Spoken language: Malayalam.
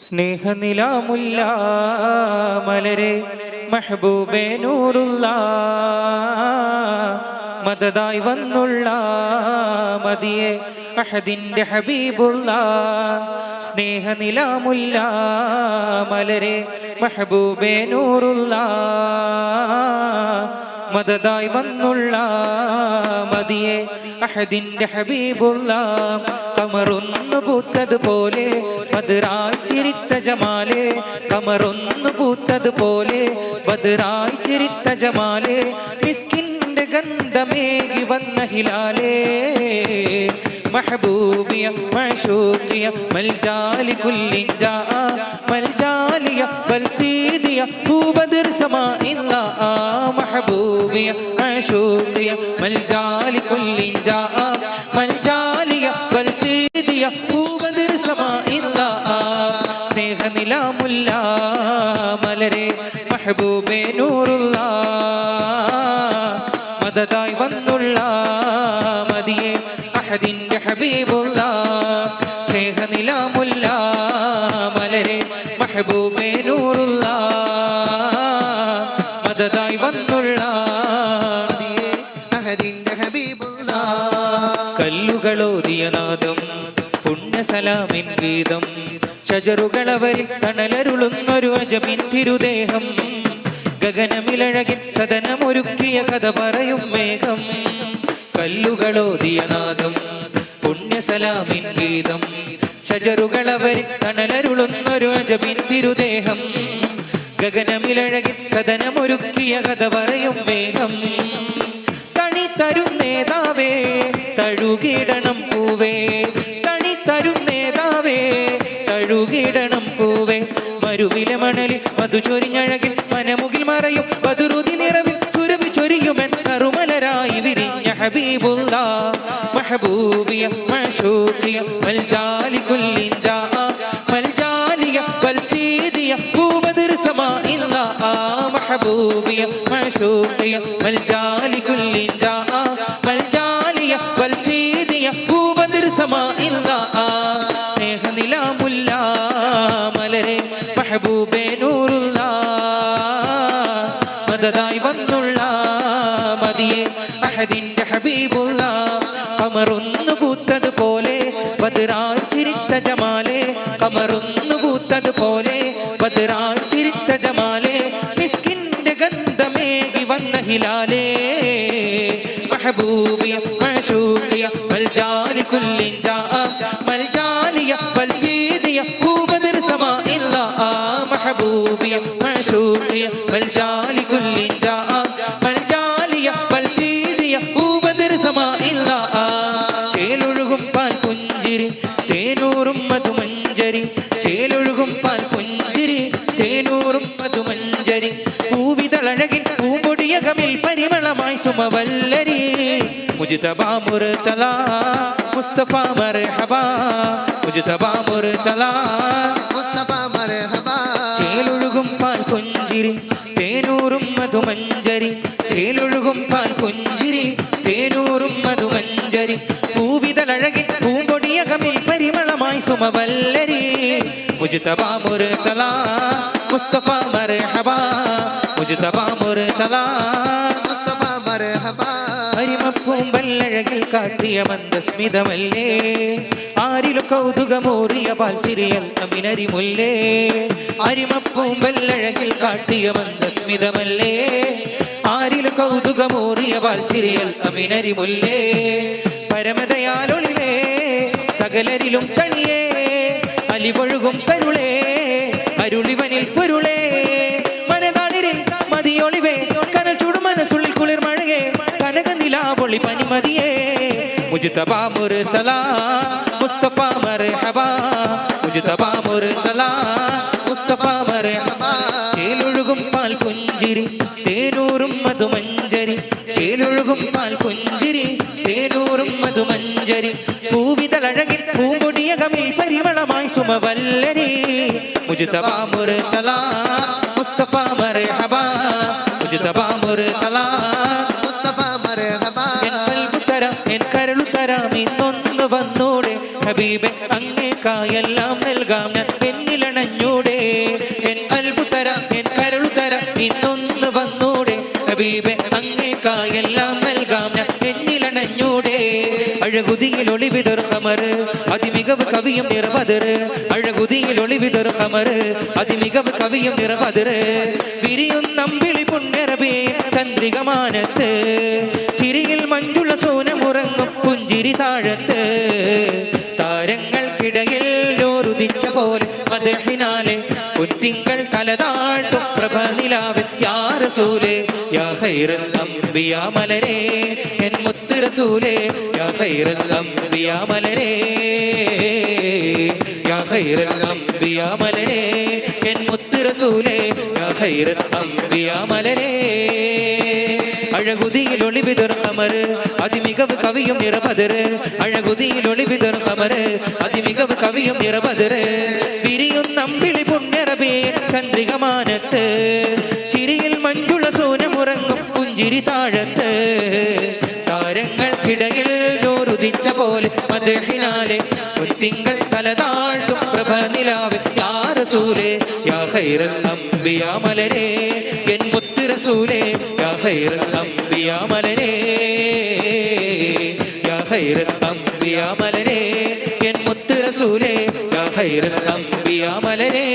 സ്നേഹനിലാമുല്ല മലരെ മെഹബൂബേ നൂറുള്ള മദതായി വന്നുള്ള മതിയെ അഹദിന്റെ ഹബീബുള്ള സ്നേഹനിലാമുല്ല മലരെ മെഹബൂബേ നൂറുള്ള മദതായി വന്നുള്ള മതിയെ അഹദിന്റെ ഹബീബുള്ള കമറൊന്നു പൂത്തതുപോലെ ബദറായി ചിരിത്ത ജമാലെ കമറൊന്നു പൂത്തതുപോലെ ബദറായി ചിരിത്ത ജമാലെ മിസ്കിന്റെ ഗന്ധമേകി വന്ന ഹിലാലേ محبوبية معشوقية ملجا لكل جاء ملجالية بل سيدية هو بدر سماء الله محبوبية معشوقية മലരെ മെഹബൂബേ നൂറുള്ള മദതായി വന്നുള്ള മതിയെ അഹദിന്റെ ഹബീബുള്ള സ്നേഹനിലാമുല്ല മലരെ മെഹബൂബേ നൂറുള്ള മദതായി വന്നുള്ള മതിയെ അഹദിന്റെ ഹബീബുള്ള. കല്ലുകളോ നാദം പുണ്യസലാമിൻ ഗീതം ഷജറുകളവരിൽ തണലരുളുന്നൊരു അജമിൻ തിരുദേഹം. ഗഗനമിലഴകിൻ സദനമൊരുക്കിയ കഥ പറയും മേഘം. കല്ലുകളോതിയ നാദം പുണ്യസലാമിൻ ഗീതം ഷജറുകളവരിൽ തണലരുളുന്നൊരു അജമിൻ തിരുദേഹം. ഗഗനമിലഴകിൻ സദനമൊരുക്കിയ കഥ പറയും മേഘം. കണി തരും നേതാവേ തഴുകിടണം പൂവേ തരും നേതാവേ തഴുകിടണം പൂവേ മരുവിലെ മണലിൽ മധു ചൊരിഞ്ഞഴകിൽ മനമുകിൽ മറയും ബദുരുതി നിറവിൽ സുരഭി ചൊരിയുമെൻ കറുമലരായി വിരിഞ്ഞ ഹബീബുള്ള മഹബൂബിയ മഷൂഖിയ മൽജാലി കുല്ലിൻ ജാ മൽജാലിയ ബൽസീദിയ ഭൂബദർ സമാഇല്ല محبوبية معشوقية ملجالي كل جاء ഹബീബുള്ള കമറൊന്നു പൂത്തതുപോലെ ബദറായി ചിരിത്ത ജമാലെ കമറൊന്നു പൂത്തതുപോലെ ബദറായി ചിരിത്ത ജമാലെ മിസ്കിന്റെ ഗന്ധമേകി വന്ന ഹിലാലേ محبوبية معشوقية ملجال كل جاء ملجالية والسيدية هو بدر سماء الله محبوبية معشوقية ملجال പൂവിതളഴകിൽ പൂമ്പൊടിയകമിൽ പരിമളമായി സുമവല്ലരി. മുജിതബ മുർതല മുസ്തഫ മർഹബ. മുജിതബ മുർതല മുസ്തഫ മർഹബ. ചേലൊഴുകും പാൽ പുഞ്ചിരി തേനൂറും മധുമഞ്ചരി ചേലൊഴുകും പാൽ പുഞ്ചിരി തേനൂറും മധുമഞ്ചരി പൂവിതളഴകിൽ പൂമ്പൊടിയകമിൽ പരിമളമായി സുമവല്ലരി. മുജിതബ മുർതല മുസ്തഫ മർഹബ മുജ്തബ മുർതല മുസ്തഫ മർഹബ അരിമപ്പൂമ്പല്ലഴകിൽ കാട്ടിയ മന്ദസ്മിതമല്ലേ. ആരിലും കൗതുകമോറിയ പാൽച്ചിരിയൽ അമിനരി മുല്ലേ അരിമപ്പൂമ്പല്ലഴകിൽ കാട്ടിയ മന്ദസ്മിതമല്ലേ. ആരിലും കൗതുകമോറിയ പാൽച്ചിരിയൽ അമിനരി പരമതയാലൊളിലേ സകലരിലും തണിയേ അലിപൊഴുകും കരുളേ അരുളിവനിൽ പൊരുളേ. മനതാളിരിൽ മതിയൊളിവേ കനൽ ചൂടും മനസ്സുള്ളിൽ കുളിർ മഴയേ കനക നിലാവൊളി പനിമതിയേ. മുജിതബ മുർതല മുസ്തഫ മർഹബ മുജിതബ മുർതല. മുത്തുവിൽ പരിമളമായി സുമവല്ലരി. മുസ്തഫ മർഹബ. മുസ്തഫ മർഹബ. എൻ ഇന്നൊന്ന് വന്നൂടെ. ഹബീബെ അങ്ങേക്കായെല്ലാം നൽകാം ഞാൻ എന്നിലണഞ്ഞൂടെ എൻ കൽബുത്തര എൻ കരളുത്തര ഇന്നൊന്ന് വന്നൂടെ. ഹബീബെ അങ്ങേക്കായെല്ലാം നൽകാം ഞാൻ അഴകുതിയിൽ ഒളിവിതൊരു കമർ അതിമികവ് കവിയും നിറപതിർ അഴകുതിയിൽ ഒളിവിതൊരു കമർ അതിമികവ് കവിയും നിറപതിർ വിരിയുന്നമ്പിളി പുണ്യറബേ ചന്ദ്രികമാനത്ത് ചിരിയിൽ മഞ്ജുള സോനമുറങ്ങും പുഞ്ചിരി താഴത്ത് താരങ്ങൾക്കിടയിൽ ഓരുദിച്ച പോലെ മതഹിനാലെ പൊൻതിങ്കൾ തലതാട്ടും പ്രഭ നിലാവിൽ യാ റസൂലേ യാ ഖൈറൽ മലരേ എൻ മുത്ത് റസൂലേ യാ ഖൈറൽ അംബിയാ മലരേ. യാ ഖൈറൽ അംബിയാ മലരേ എൻ മുത്ത് റസൂലേ യാ ഖൈറൽ അംബിയാ മലരേ. അഴകുതിയിൽ ഒളിവിതർ കമറ് അതിമികവ് കവിയും നിറപതിർ. അഴകുതിയിൽ ഒളിവിതർ കമറ് അതിമികവ് കവിയും നിറപതിര് പിരിയും നമ്പിളി പുണ്യറബേ ചന്ദ്രികമാനത്ത്. പുഞ്ചിരി താഴത്ത് താരങ്ങൾക്കിടയിൽ നോരുദിച്ച പോലെ മദഹിനാലെ തല തലതാഴ്ത്തും പ്രഭ നിലാവ് യാ റസൂലേ മലരേ എൻ മുത്ത് റസൂലേ യാ ഖൈറൽ മലരേ യാ മലരേ എൻ മുത്ത് റസൂലേ യാ മലരേ.